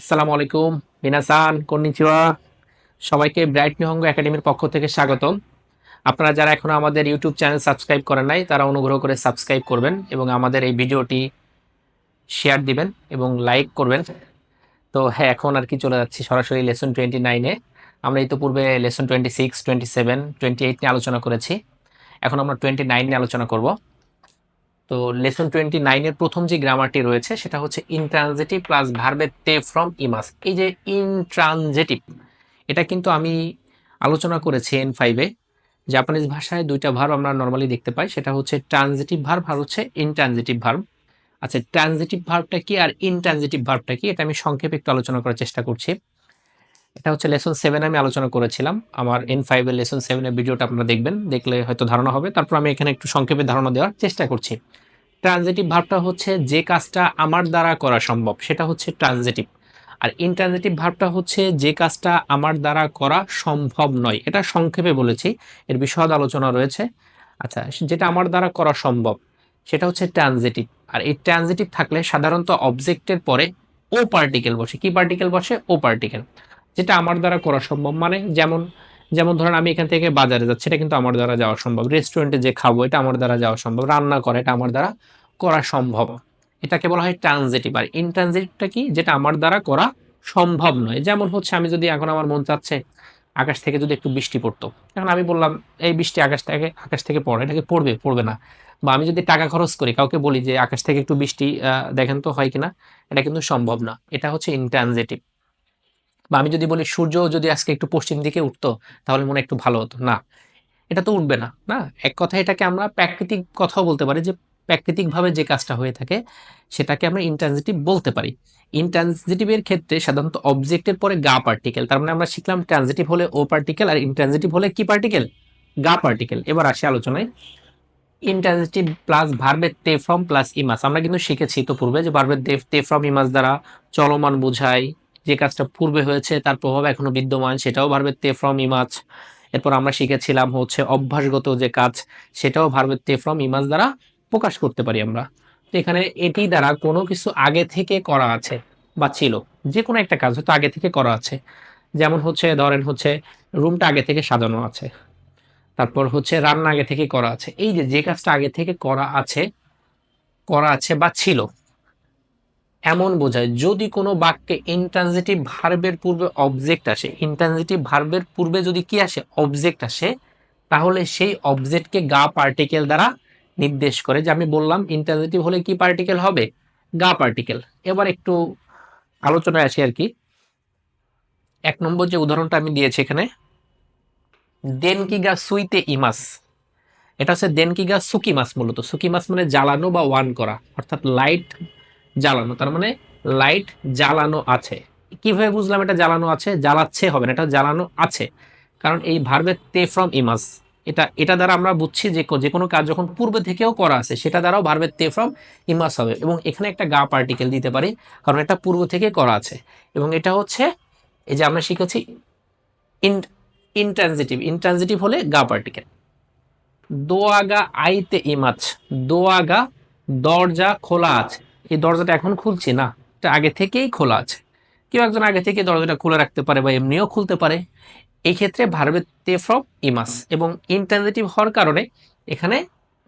আসসালামু আলাইকুম। মিনাসান, কন্নিচিওয়া। সবাইকে ব্রাইট নিহঙ্গ একাডেমির পক্ষ থেকে স্বাগতম। আপনারা যারা এখনও আমাদের ইউটিউব চ্যানেল সাবস্ক্রাইব করেন নাই, তারা অনুগ্রহ করে সাবস্ক্রাইব করবেন এবং আমাদের এই ভিডিওটি শেয়ার দিবেন এবং লাইক করবেন। তো হ্যাঁ এখন আর কি চলে যাচ্ছি সরাসরি লেসন টোয়েন্টি নাইনে আমরা ইতিপূর্বে lesson twenty six, twenty seven, twenty eight নিয়ে আলোচনা করেছি। এখন আমরা টোয়েন্টি নাইন নিয়ে আলোচনা করব। তো লেসন টোয়েন্টি নাইনের প্রথম যে গ্রামারটি রয়েছে, সেটা হচ্ছে ইনট্রানজেটিভ প্লাস ভার্বের তে ফ্রম ইমাস এই যে ইনট্রানজেটিভ এটা কিন্তু আমি আলোচনা করেছি এন ফাইভে জাপানিজ ভাষায় দুইটা ভার্ব আমরা নর্মালি দেখতে পাই, সেটা হচ্ছে ট্রানজিটিভ ভার্ব আর হচ্ছে ইনট্রানজিটিভ ভার্ব আচ্ছা ট্রানজিটিভ ভার্বটা কি আর ইনট্রানজিটিভ ভার্বটা কি? এটা আমি সংক্ষেপে একটু আলোচনা করার চেষ্টা করছি। এটা হচ্ছে লেসন সেভেন আমি আলোচনা করেছিলাম। আমার এন ফাইভের লেসন সেভেনের ভিডিওটা আপনারা দেখবেন, দেখলে হয়তো ধারণা হবে। তারপর আমি এখানে একটু সংক্ষেপে ধারণা দেওয়ার চেষ্টা করছি। ট্রানজিটিভ ভার্বটা হচ্ছে যে কাজটা আমার দ্বারা করা সম্ভব, সেটা হচ্ছে ট্রানজিটিভ আর ইনট্রানজিটিভ ভার্বটা হচ্ছে যে কাজটা আমার দ্বারা করা সম্ভব নয়। এটা সংক্ষেপে বলেছি, এর বিশদ আলোচনা রয়েছে। আচ্ছা যেটা আমার দ্বারা করা সম্ভব, সেটা হচ্ছে ট্রানজিটিভ আর এই ট্রানজিটিভ থাকলে সাধারণত অবজেক্টের পরে ও পার্টিকেল বসে। কি পার্টিকেল বসে? ও পার্টিকেল যেটা আমার দ্বারা করা সম্ভব। মানে যেমন যেমন ধরেন আমি এখান থেকে বাজারে যাচ্ছি, এটা কিন্তু আমার দ্বারা যাওয়া সম্ভব। রেস্টুরেন্টে যে খাব, এটা আমার দ্বারা যাওয়া সম্ভব। রান্না করা, এটা আমার দ্বারা করা সম্ভব। এটাকে বলা হয় ট্রানজিটিভ আর ইনট্রানজিটিভটা কি? যেটা আমার দ্বারা করা সম্ভব নয়। যেমন হচ্ছে আমি যদি এখন আমার মন চাচ্ছে আকাশ থেকে যদি একটু বৃষ্টি পড়তো। এখন আমি বললাম, এই বৃষ্টি আকাশ থেকে আকাশ থেকে পড়ে, এটাকে পড়বে পড়বে না। বা আমি যদি টাকা খরচ করি, কাউকে বলি যে, আকাশ থেকে একটু বৃষ্টি দেখেন তো হয় কিনা? এটা কিন্তু সম্ভব না। এটা হচ্ছে ইনট্রানজিটিভ বা আমি যদি বলি সূর্য যদি আজকে একটু পশ্চিম দিকে উঠতো, তাহলে মনে একটু ভালো হতো। না, এটা তো উঠবে না। না, এক কথায় এটাকে আমরা প্রাকৃতিক কথাও বলতে পারি যে, প্রাকৃতিকভাবে যে কাজটা হয়ে থাকে, সেটাকে আমরা ইনট্রানজিটিভ বলতে পারি। ইনট্রানজিটিভের ক্ষেত্রে সাধারণত অবজেক্টের পরে গা পার্টিকেল তার মানে আমরা শিখলাম ট্রানজিটিভ হলে ও পার্টিকেল আর ইনট্রানজিটিভ হলে কি পার্টিকেল গা পার্টিকেল এবার আসি আলোচনায়। ইনট্রানজিটিভ প্লাস ভার্বের তে ফ্রম প্লাস ইমাস আমরা কিন্তু শিখেছি তো পূর্বে যে ভার্বের তে ফ্রম ইমাস দ্বারা চলমান বোঝায়। যে কাজটা পূর্বে হয়েছে, তার প্রভাব এখনও বিদ্যমান, সেটাও ভার্বের তে ফ্রম ইমাজ এরপর আমরা শিখেছিলাম হচ্ছে অভ্যাসগত যে কাজ, সেটাও ভার্বের তে ফ্রম ইমাজ দ্বারা প্রকাশ করতে পারি আমরা। তো এখানে এটি দ্বারা কোনো কিছু আগে থেকে করা আছে বা ছিল যে কোনো একটা কাজ হয়তো আগে থেকে করা আছে। যেমন হচ্ছে, ধরেন হচ্ছে রুমটা আগে থেকে সাজানো আছে, তারপর হচ্ছে রান্না আগে থেকে করা আছে। এই যে যে কাজটা আগে থেকে করা আছে করা আছে বা ছিল এমন বোঝায়, যদি কোনো বাক্যে ইনট্রানজিটিভ ভার্বের পূর্বে অবজেক্ট আসে ইনট্রানজিটিভ ভার্বের পূর্বে যদি কি আসে অবজেক্ট আসে, তাহলে সেই অবজেক্টকে গা পার্টিকেল দ্বারা নির্দেশ করে যে আমি বললাম ইন্টারনেটিভ হলে কি পার্টিকেল হবে? গা পার্টিকেল এবার একটু আলোচনায় আসি আর কি। এক নম্বর যে উদাহরণটা আমি দিয়েছি এখানে দেনকিগা সুইতে ইমাস? এটা হচ্ছে দেনকিগা সুকিমাস মূলত। সুকিমাস মানে জ্বালানো বা ওয়ান করা, অর্থাৎ লাইট জ্বালানো, তার মানে লাইট জ্বালানো আছে। কীভাবে বুঝলাম এটা জ্বালানো আছে? জ্বালাচ্ছে হবে না এটা জ্বালানো আছে। কারণ এই ভার্বের তে ফ্রম ইমাস এটা এটা দ্বারা আমরা বুঝছি যে যে কোনো কাজ যখন পূর্বে থেকেও করা আছে, সেটা দ্বারাও ভার্বের তে ফ্রম ইমাস হবে। এবং এখানে একটা গা পার্টিকেল দিতে পারি, কারণ এটা পূর্ব থেকে করা আছে। এবং এটা হচ্ছে, এই যে আমরা শিখেছি ইন ইনট্রানজিটিভ ইনট্রানজিটিভ হলে গা পার্টিকেল দোয়াগা আইতে ইমাচ দোয়াগা দরজা খোলা আছে। এই দরজাটা এখন খুলছি না। এটা আগে থেকেই খোলা আছে। কেউ একজন আগে থেকে দরজাটা খুলে রাখতে পারে বা এমনিও খুলতে পারে। এই ক্ষেত্রে ভার্বের তে ফ্রম ইমাস এবং ইন্টারনেটিভ হওয়ার কারণে এখানে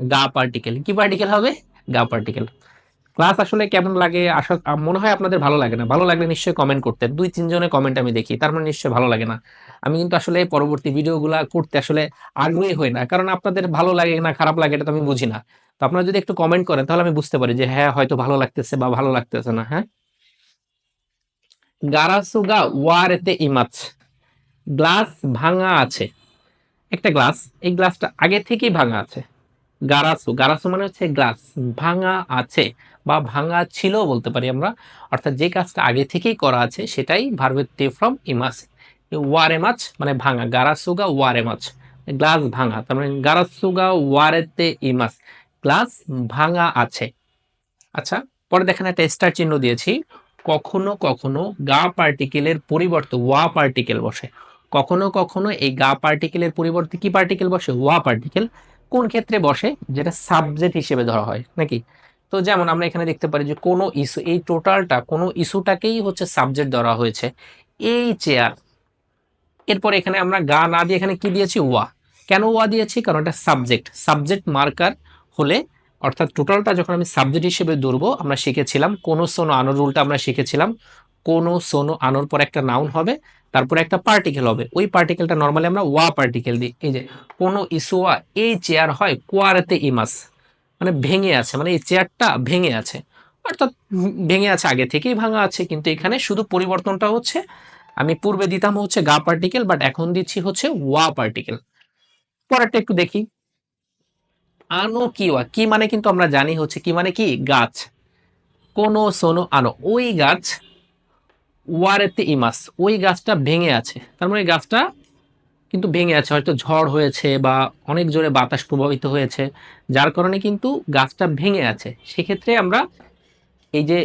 গা পার্টিকেল। কি পার্টিকেল হবে? গা পার্টিকেল। ক্লাস আসলে কেমন লাগে? আশা মনে হয় আপনাদের ভালো লাগে না। ভালো লাগলে নিশ্চয়ই কমেন্ট করতে। দুই, তিনজনের কমেন্ট আমি দেখি, তার মানে নিশ্চয়ই ভালো লাগে না। আমি কিন্তু আসলে পরবর্তী ভিডিওগুলো করতে আসলে আগ্রহী হই না, কারণ আপনাদের ভালো লাগে না, খারাপ লাগে এটা তো আমি বুঝি না। তো আপনারা যদি একটু কমেন্ট করেন, তাহলে আমি বুঝতে পারি যে হ্যাঁ হয়তো ভালো লাগতেছে বা ভালো লাগতেছে না হ্যাঁ? গারাসুগা ওয়ারেতে ইমাচ গ্লাস ভাঙা আছে। একটা গ্লাস, এই গ্লাসটা আগে থেকেই ভাঙা আছে। গারাসু গারাসু মানে হচ্ছে গ্লাস, ভাঙা আছে। বা ভাঙা ছিল বলতে পারি আমরা, অর্থাৎ যে কাজটা আগে থেকেই করা আছে সেটাই ভার্বের তে ফ্রম ইমাস ওয়ারে মাছ মানে ভাঙা গারাসুগা ওয়ারে মাছ গ্লাস ভাঙা, তার মানে গারাসুগা ওয়ারেতে ইমাস গ্লাস ভাঙা আছে। আচ্ছা পরে দেখেন একটা স্টার চিহ্ন দিয়েছি, কখনো কখনো গা পার্টিকেলের পরিবর্তে ওয়া পার্টিকেল বসে। কখনো কখনো এই গা পার্টিকেলের পরিবর্তে কি পার্টিকেল বসে? ওয়া পার্টিকেল কোন ক্ষেত্রে বসে? যেটা সাবজেক্ট হিসেবে ধরা হয়, নাকি? তো যেমন আমরা এখানে দেখতে পারি যে কোনো ইস্যু, এই টোটালটা কোনো ইস্যুটাকেই হচ্ছে সাবজেক্ট ধরা হয়েছে। এই চেয়ার, এরপর এখানে আমরা গা না দিয়ে এখানে কি দিয়েছি? ওয়া। কেন ওয়া দিয়েছি? কারণ এটা সাবজেক্ট। সাবজেক্ট মার্কার হলে, অর্থাৎ টোটালটা যখন আমি সাবজেক্ট হিসেবে ধরবো, আমরা শিখেছিলাম কোনো সোনো আনোর রুলটা আমরা শিখেছিলাম। কোনো সোনো আনোর পর একটা নাউন হবে, তারপরে একটা পার্টিকেল হবে। ওই পার্টিকেলটা নর্মালি আমরা ওয়া পার্টিকেল দিই। এই যে কোনো ইসোয়া এই চেয়ার হয় কোয়ারেতে ইমাস। মানে ভেঙে আছে মানে এই চেয়ারটা ভেঙে আছে। অর্থাৎ ভেঙে আছে, আগে থেকেই ভাঙা আছে, কিন্তু এখানে শুধু পরিবর্তনটা হচ্ছে, আমি পূর্বে দিতাম হচ্ছে গা পার্টিকেল বাট এখন দিচ্ছি হচ্ছে ওয়া পার্টিকেল পরেরটা একটু দেখি। আনো কি ওয়া? কি মানে কিন্তু আমরা জানি হচ্ছে, কি মানে কি? গাছ। কোন সোনো আনো। ওই গাছ ওয়ারেতে ইমাস, ওই গাছটা ভেঙে আছে। তার মানে গাছটা কিন্তু ভেঙে আছে, হয়তো ঝড় হয়েছে বা অনেক জোরে বাতাস প্রভাবিত হয়েছে, যার কারণে কিন্তু গাছটা ভেঙে আছে। সেক্ষেত্রে আমরা এই যে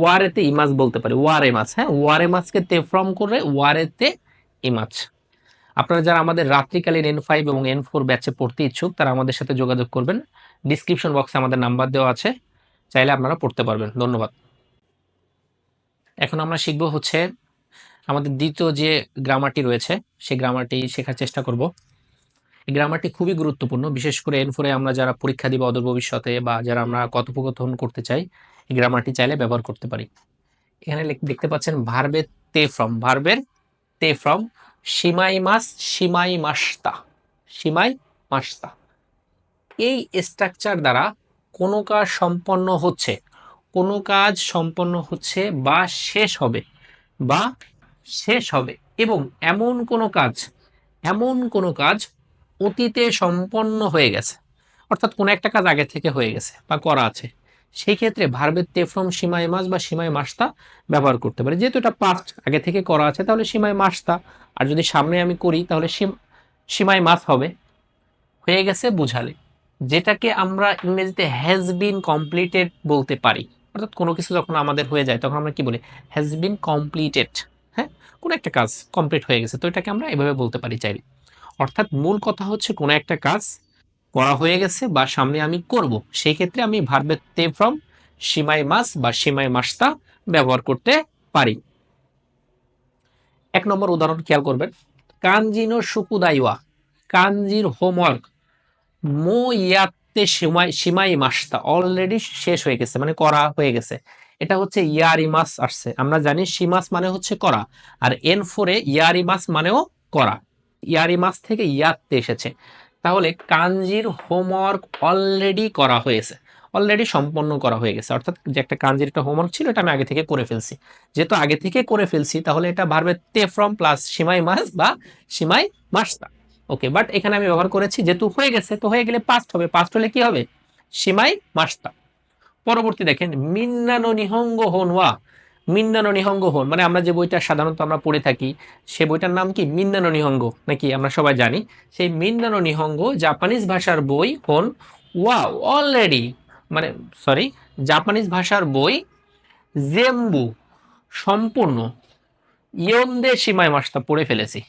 ওয়ারেতে ইমাজ বলতে পারি, ওয়ারে মাছ হ্যাঁ? ওয়ারে মাছকে তে ফ্রম করে ওয়ারেতে ইমাজ। আপনারা যারা আমাদের রাত্রিকালীন এন ফাইভ এবং এন ফোর ব্যাচে পড়তে ইচ্ছুক, তারা আমাদের সাথে যোগাযোগ করবেন। ডিসক্রিপশন বক্সে আমাদের নাম্বার দেওয়া আছে, চাইলে আপনারা পড়তে পারবেন। ধন্যবাদ। এখন আমরা শিখব হচ্ছে আমাদের দ্বিতীয় যে গ্রামারটি রয়েছে, সেই গ্রামারটি শেখার চেষ্টা করব। এই গ্রামারটি খুবই গুরুত্বপূর্ণ, বিশেষ করে এন ফোরে আমরা যারা পরীক্ষা দিব অদূর ভবিষ্যতে বা যারা আমরা কথোপকথন করতে চাই, এই গ্রামারটি চাইলে ব্যবহার করতে পারি। এখানে দেখতে পাচ্ছেন ভার্বের তে ফ্রম ভার্বের তে ফ্রম সীমাই মাস সীমাই মাস্তা সীমাই মাস্তা এই স্ট্রাকচার দ্বারা কোনো কাজ সম্পন্ন হচ্ছে, কোনো কাজ সম্পন্ন হচ্ছে বা শেষ হবে বা শেষ হবে। এবং এমন কোনো কাজ, এমন কোনো কাজ অতীতে সম্পন্ন হয়ে গেছে। অর্থাৎ কোনো একটা কাজ আগে থেকে হয়ে গেছে বা করা আছে। সেই ক্ষেত্রে ভার্বের তেফ্রম সীমায় মাস বা সীমায় মাসতা ব্যবহার করতে পারি। যেহেতু এটা পাস্ট আগে থেকে করা আছে, তাহলে সীমায় মাসতা আর যদি সামনে আমি করি, তাহলে সীম- সীমায় মাস হবে। হয়ে গেছে বুঝালে। যেটাকে আমরা ইংরেজিতে হ্যাজ বিন কমপ্লিটেড বলতে পারি। অর্থাৎ কোনো কিছু যখন আমাদের হয়ে যায়, তখন আমরা কি বলি? হ্যাজ বিন কমপ্লিটেড কোনো একটা কাজ কমপ্লিট হয়ে গেছে, তো এটাকে আমরা এভাবে বলতে পারি চাইলে। অর্থাৎ মূল কথা হচ্ছে কোনো একটা কাজ করা হয়ে গেছে বা সামনে আমি করব সেই ক্ষেত্রে আমি ভার্বের তে ফ্রম সীমাই মাস বা সীমাই মাসটা ব্যবহার করতে পারি। এক নম্বর উদাহরণ খেয়াল করবেন। কানজিনো সুকুদাইওয়া কানজির হোমওয়ার্ক, মো ইয়াতে সীমাই সীমাই মাসটা অলরেডি শেষ হয়ে গেছে মানে করা হয়ে গেছে। এটা হচ্ছে ইয়ারিমাস আসছে। আমরা জানি সীমাস মানে হচ্ছে করা, আর এন ফোরে ইয়ারিমাস মানেও করা। ইয়ারিমাস থেকে ইয়াতে এসেছে। তাহলে কাঞ্জির হোমওয়ার্ক অলরেডি করা হয়েছে, অলরেডি সম্পন্ন করা হয়ে গেছে। অর্থাৎ যে একটা কাঞ্জির একটা হোমওয়ার্ক ছিল, এটা আমি আগে থেকে করে ফেলছি। যেহেতু আগে থেকে করে ফেলছি, তাহলে এটা ভার্বে তে ফ্রম প্লাস সীমাই মাস বা সীমাই মাসতা ওকে, বাট এখানে আমি ব্যবহার করেছি, যেহেতু হয়ে গেছে, তো হয়ে গেলে পাস্ট হবে। পাস্ট হলে কি হবে? সীমাই মাসতা পরবর্তী দেখেন, মিন্নানো নিহঙ্গ হন ওয়া মিন্নানো নিহঙ্গ হন মানে আমরা যে বইটা সাধারণত আমরা পড়ে থাকি, সে বইটার নাম কি? মিন্নানো নিহঙ্গ নাকি আমরা সবাই জানি? সেই মিন্নানো নিহঙ্গ জাপানিজ ভাষার বই হন ওয়া অলরেডি মানে সরি, জাপানিজ ভাষার বই জেম্বু সম্পূর্ণ, ইয়ন্দে সীমায় মাসটা পড়ে ফেলেছি।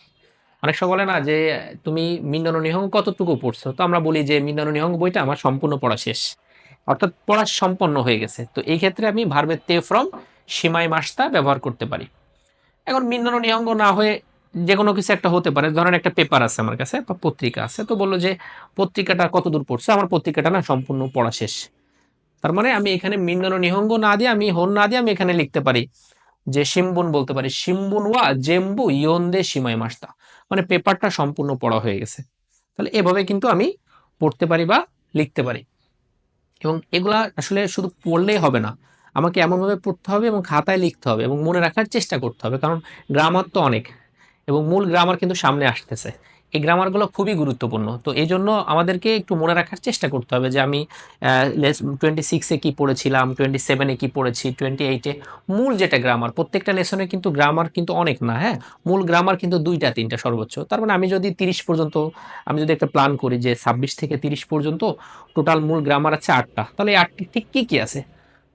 অনেক বলে না যে, তুমি মিন্নানো নিহঙ্গ কতটুকু পড়ছো? তো আমরা বলি যে, মিন্নানো নিহঙ্গ বইটা আমার সম্পূর্ণ পড়া শেষ। অর্থাৎ পড়া সম্পন্ন হয়ে গেছে। তো এই ক্ষেত্রে আমি ভার্বের তে ফ্রম সীমায় মাসটা ব্যবহার করতে পারি। এখন মিন্নানো নিহঙ্গ না হয়ে যে কোনো কিছু একটা হতে পারে। ধরেন একটা পেপার আছে আমার কাছে, বা পত্রিকা আছে, তো বলল যে, পত্রিকাটা কত দূর পড়ছে? আমার পত্রিকাটা না সম্পূর্ণ পড়া শেষ। তার মানে আমি এখানে মিন্নানো নিহঙ্গ না দিয়ে, আমি হন না দিয়ে আমি এখানে লিখতে পারি যে সিম্বুন বলতে পারি। সিম্বুন ওয়া জেম্বু ইয়ন্দে সীমায় মাসটা। মানে পেপারটা সম্পূর্ণ পড়া হয়ে গেছে। তাহলে এভাবে কিন্তু আমি পড়তে পারি বা লিখতে পারি। এবং এগুলা আসলে শুধু পড়লেই হবে না। আমাকে এমনভাবে পড়তে হবে এবং খাতায় লিখতে হবে এবং মনে রাখার চেষ্টা করতে হবে, কারণ গ্রামার তো অনেক এবং মূল গ্রামার কিন্তু সামনে আসতেছে। এই গ্রামারগুলো খুবই গুরুত্বপূর্ণ। তো এই জন্য আমাদেরকে একটু মনে রাখার চেষ্টা করতে হবে যে আমি টোয়েন্টি সিক্সে কী পড়েছিলাম টোয়েন্টি সেভেনে কী পড়েছি টোয়েন্টি এইটে মূল যেটা গ্রামার প্রত্যেকটা লেসনে কিন্তু গ্রামার কিন্তু অনেক না হ্যাঁ? মূল গ্রামার কিন্তু দুইটা, তিনটা সর্বোচ্চ। তার মানে আমি যদি তিরিশ পর্যন্ত, আমি যদি একটা প্ল্যান করি যে ছাব্বিশ থেকে তিরিশ পর্যন্ত টোটাল মূল গ্রামার আছে আটটা, তাহলে এই আটটি ঠিক কী কী আছে?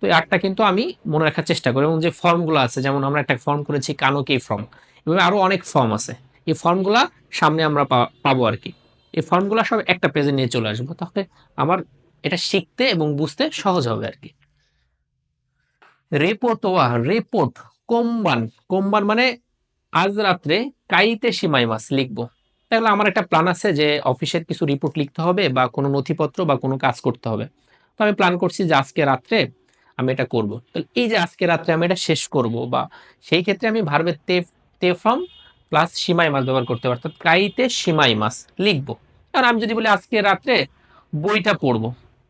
তো এই আটটা কিন্তু আমি মনে রাখার চেষ্টা করি এবং যে ফর্মগুলো আছে, যেমন আমরা একটা ফর্ম করেছি কানোকে ফর্ম এবং আরও অনেক ফর্ম আছে। এই ফর্মগুলা সামনে আমরা পাবো আর কি। এই ফর্মগুলো সব একটা পেজে নিয়ে চলে আসব, তাহলে আমার এটা শিখতে এবং বুঝতে সহজ হবে আর কি। রেপোর্ট ওয়া রেপোর্ট কোম্বান কোম্বান মানে আজ রাত্রে কাইতে সীমাই মাস লিখব। তাহলে আমার একটা প্ল্যান আছে যে অফিসের কিছু রিপোর্ট লিখতে হবে বা কোনো নথিপত্র বা কোনো কাজ করতে হবে। তো আমি প্ল্যান করছি যে আজকে রাত্রে আমি এটা করব। তাহলে এই যে আজকে রাত্রে আমি এটা শেষ করব বা সেই ক্ষেত্রে আমি ভার্বের তে তে ফ্রম প্লাস সীমাই মাস ব্যবহার করতে পারি অর্থাৎ কাইতে সীমাই মাস লিখব। আর আমি যদি বলি আজকে রাত্রে বইটা পড়ব,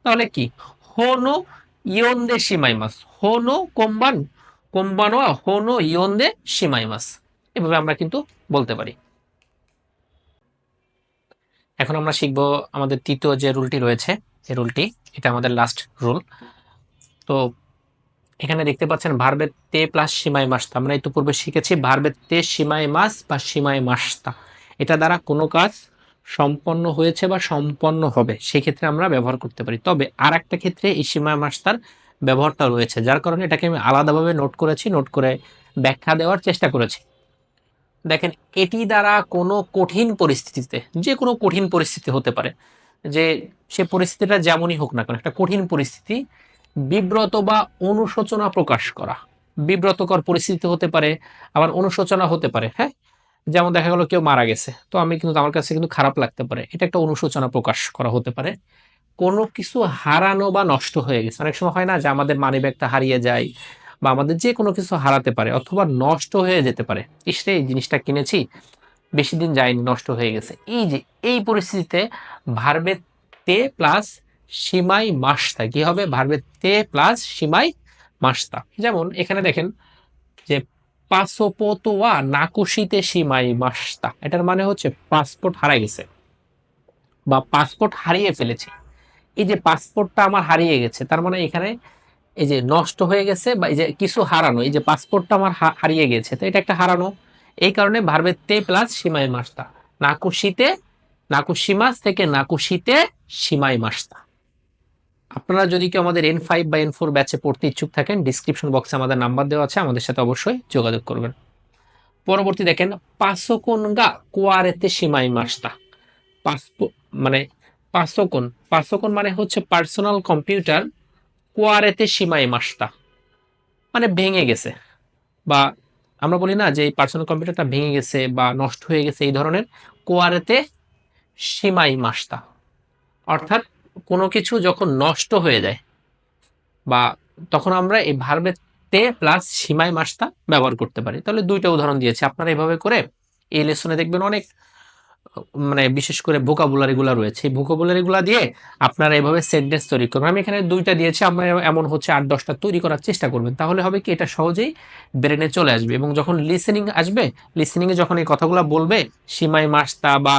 তাহলে কি? হোনো ইয়ন্দে সীমাই মাস হোনো কোম্বান, কোম্বানোয়া হোনো ইয়ন্দে সীমাই মাছ। এভাবে আমরা কিন্তু বলতে পারি। এখন আমরা শিখব আমাদের তৃতীয় যে রুলটি রয়েছে, এই রুলটি, এটা আমাদের লাস্ট রুল তো এখানে দেখতে পাচ্ছেন ভার্বের তে প্লাস সীমাই মাসতা। আমরা একটু পূর্বে শিখেছি ভার্বের তে সীমাই মাস বা সীমাই মাসতা। এটা দ্বারা কোনো কাজ সম্পন্ন হয়েছে বা সম্পন্ন হবে, সেক্ষেত্রে আমরা ব্যবহার করতে পারি। তবে আর একটা ক্ষেত্রে এই সীমাই মাসতার ব্যবহারটা রয়েছে, যার কারণে এটাকে আমি আলাদাভাবে নোট করেছি নোট করে ব্যাখ্যা দেওয়ার চেষ্টা করেছি। দেখেন, এটি দ্বারা কোনো কঠিন পরিস্থিতিতে, যে কোনো কঠিন পরিস্থিতি হতে পারে, যে সে পরিস্থিতিটা যেমনই হোক না কেন, একটা কঠিন পরিস্থিতি বিব্রত বা অনুশোচনা প্রকাশ করা। বিব্রতকর পরিস্থিতি হতে পারে, আবার অনুশোচনা হতে পারে হ্যাঁ? যেমন দেখা গেল কেউ মারা গেছে, তো আমি কিন্তু আমার কাছে কিন্তু খারাপ লাগতে পারে। এটা একটা অনুশোচনা প্রকাশ করা হতে পারে। কোনো কিছু হারানো বা নষ্ট হয়ে গেছে। অনেক সময় হয় না যে আমাদের মানি ব্যাগটা হারিয়ে যায় বা আমাদের যে কোনো কিছু হারাতে পারে অথবা নষ্ট হয়ে যেতে পারে। ইসরে এই জিনিসটা কিনেছি, বেশি দিন যায়নি, নষ্ট হয়ে গেছে। এই যে, এই পরিস্থিতিতে ভার্বে তে প্লাস সীমাই মাসতা। কি হবে? ভার্বে তে প্লাস সীমাই মাসতা। যেমন এখানে দেখেন যে পাসপোতোয়া নাকুশিতে সীমাই মাসতা। এটার মানে হচ্ছে পাসপোর্ট হারাই গেছে বা পাসপোর্ট হারিয়ে ফেলেছি। এই যে পাসপোর্টটা আমার হারিয়ে গেছে, তার মানে এখানে এই যে নষ্ট হয়ে গেছে বা এই যে কিছু হারানো, এই যে পাসপোর্টটা আমার হারিয়ে গেছে, তো এটা একটা হারানো। এই কারণে ভার্বের তে প্লাস সীমাই মাসতা। নাকুশিতে, নাকুশিমাস থেকে নাকুশিতে সীমাই মাসতা। আপনারা যদি কেউ আমাদের এন ফাইভ বা এন ফোর ব্যাচে পড়তে ইচ্ছুক থাকেন ডিসক্রিপশন বক্সে আমাদের নাম্বার দেওয়া আছে, আমাদের সাথে অবশ্যই যোগাযোগ করবেন। পরবর্তী দেখেন পাঁচশোকোনগা কোয়ারেতে সীমাই মাসতা পাসপো মানে পাঁচশোকোন পাঁচশোকোন মানে হচ্ছে পার্সোনাল কম্পিউটার কোয়ারেতে সীমাই মাসতা মানে ভেঙে গেছে। বা আমরা বলি না যে এই পার্সোনাল কম্পিউটারটা ভেঙে গেছে বা নষ্ট হয়ে গেছে, এই ধরনের কোয়ারেতে সীমাই মাসতা অর্থাৎ কোনো কিছু যখন নষ্ট হয়ে যায়, বা তখন আমরা এই ভার্বের তে প্লাস সীমাই মাসটা ব্যবহার করতে পারি। তাহলে দুইটা উদাহরণ দিয়েছি। আপনারা এভাবে করে এই লেসনে দেখবেন অনেক মানে বিশেষ করে ভোকাবুলারিগুলো রয়েছে। এই ভোকাবুলারিগুলো দিয়ে আপনারা এভাবে সেন্টেন্স তৈরি করবেন। আমি এখানে দুইটা দিয়েছি, আপনারা এমন হচ্ছে আট, দশটা তৈরি করার চেষ্টা করবেন। তাহলে হবে কি, এটা সহজেই ব্রেনে চলে আসবে। এবং যখন লিসেনিং আসবে লিসেনিংয়ে যখন এই কথাগুলো বলবে সীমাই মাসতা বা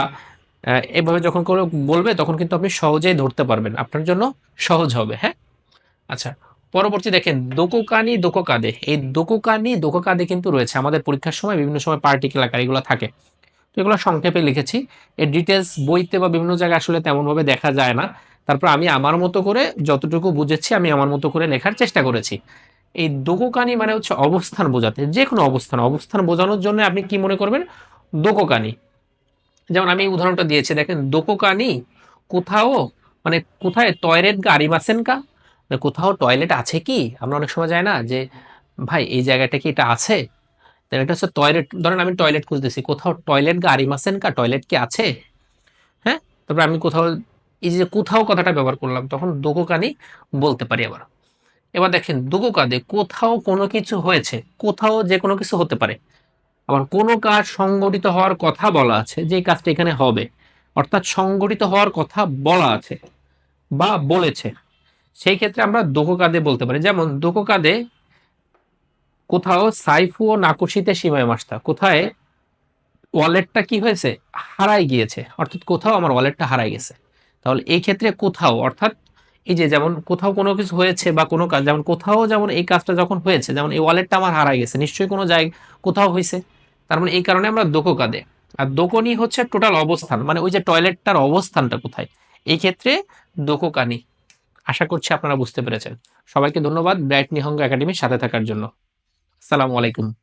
এভাবে যখন করে বলবে, তখন কিন্তু আপনি সহজেই ধরতে পারবেন। আপনার জন্য সহজ হবে হ্যাঁ? আচ্ছা পরবর্তী দেখেন, দোকোকানি, দোকোকাদে। এই দোকোকানি, দোকোকাদে কিন্তু রয়েছে। আমাদের পরীক্ষার সময় বিভিন্ন সময় পার্টিকুলার আকার এগুলো থাকে। তো এগুলো সংক্ষেপে লিখেছি। এর ডিটেলস বইতে বা বিভিন্ন জায়গায় আসলে তেমনভাবে দেখা যায় না। তারপর আমি আমার মতো করে যতটুকু বুঝেছি, আমি আমার মতো করে লেখার চেষ্টা করেছি। এই দোকোকানি মানে হচ্ছে অবস্থান বোঝাতে। যে কোনো অবস্থান অবস্থান বোঝানোর জন্য আপনি কি মনে করবেন? দোকোকানি। যেমন আমি উদাহরণটা দিয়েছি, দেখেন, দোকোকানি কোথাও মানে কোথায় টয়লেট গাড়ি মাসেন কা? মানে কোথাও টয়লেট আছে কি? আমরা অনেক সময় যাই না যে, ভাই, এই জায়গাটা কি এটা আছে? এটা হচ্ছে টয়লেট ধরেন আমি টয়লেট খুঁজতেছি, কোথাও টয়লেট গাড়ি মাসেন কা? টয়লেট কি আছে? হ্যাঁ? তারপরে আমি কোথাও, এই যে কোথাও কথাটা ব্যবহার করলাম, তখন দোকোকানি বলতে পারি আবার। এবার দেখেন দোকোকাদে কোথাও কোনো কিছু হয়েছে, কোথাও যে কোনো কিছু হতে পারে। আবার কোনো কাজ সংগঠিত হওয়ার কথা বলা আছে, যে কাজটা এখানে হবে, অর্থাৎ সংগঠিত হওয়ার কথা বলা আছে বা বলেছে। সেই ক্ষেত্রে আমরা দোকো কাদে বলতে পারি। যেমন দোকো কাদে কোথাও সাইফু ও নাকুশিতে সীমায় মাসটা কোথায় ওয়ালেটটা কি হয়েছে? হারাই গিয়েছে, অর্থাৎ কোথাও আমার ওয়ালেটটা হারাই গেছে। তাহলে এই ক্ষেত্রে কোথাও, অর্থাৎ এই যে যেমন কোথাও কোনো কিছু হয়েছে বা কোনো কাজ, যেমন কোথাও যেমন এই কাজটা যখন হয়েছে, যেমন এই ওয়ালেটটা আমার হারাই গেছে, নিশ্চয়ই কোনো জায়গায় কোথাও হয়েছে। তার মানে এই কারণে আমরা দোকো কাঁদে। আর দোকনি হচ্ছে টোটাল অবস্থান মানে ওই যে টয়লেটটার অবস্থানটা কোথায়? এই ক্ষেত্রে দোকো কানি আশা করছি আপনারা বুঝতে পেরেছেন। সবাইকে ধন্যবাদ ব্রাইট নিহঙ্গ একাডেমির সাথে থাকার জন্য। সালাম আলাইকুম।